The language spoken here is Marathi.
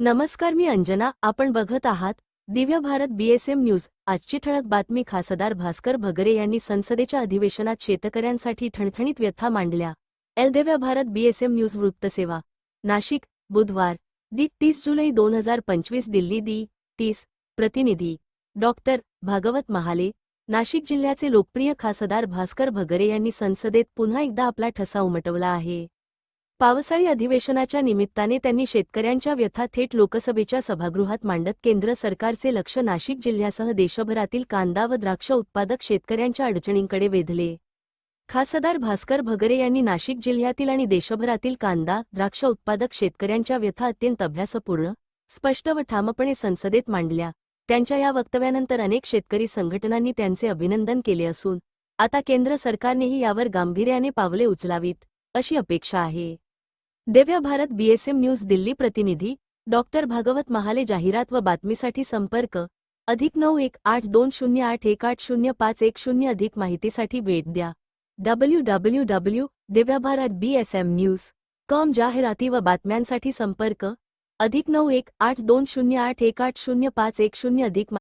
नमस्कार मी अंजना आपण बघत आहात दिव्य भारत बीएसएम न्यूज आजची ठळक बातमी खासदार भास्कर भगरे यांनी संसदेच्या अधिवेशनात शेतकऱ्यांसाठी ठणठणीत व्यथा मांडल्या. एल दिव्य भारत बीएसएम न्यूज वृत्तसेवा. नाशिक बुधवार दी तीस जुलै दोन हजार पंचवीस दिल्ली दी तीस प्रतिनिधी. डॉक्टर भागवत महाले नाशिक जिल्ह्याचे लोकप्रिय खासदार भास्कर भगरे यांनी संसदेत पुन्हा एकदा आपला ठसा उमटवला आहे. पावसाळी अधिवेशनाच्या निमित्ताने त्यांनी शेतकऱ्यांच्या व्यथा थेट लोकसभेच्या सभागृहात मांडत केंद्र सरकारचे लक्ष नाशिक जिल्ह्यासह देशभरातील कांदा व द्राक्ष उत्पादक शेतकऱ्यांच्या अडचणींकडे वेधले. खासदार भास्कर भगरे यांनी नाशिक जिल्ह्यातील आणि देशभरातील कांदा द्राक्ष उत्पादक शेतकऱ्यांच्या व्यथा अत्यंत अभ्यासपूर्ण स्पष्ट व ठामपणे संसदेत मांडल्या. त्यांच्या या वक्तव्यानंतर अनेक शेतकरी संघटनांनी त्यांचे अभिनंदन केले असून आता केंद्र सरकारनेही यावर गांभीर्याने पावले उचलावीत अशी अपेक्षा आहे. दिव्य भारत बीएसएम न्यूज दिल्ली प्रतिनिधी डॉक्टर भागवत महाले जाहिरात व बातमीसाठी संपर्क अधिक नऊ एक आठ दोन शून्य आठ एक आठ शून्य पाच एक शून्य अधिक माहितीसाठी भेट द्या. W W W Divya Bharat BSM news com जाहिराती व बातम्यांसाठी संपर्क अधिक नऊ एक आठ दोन शून्य आठ एक आठ शून्य पाच एक शून्य अधिक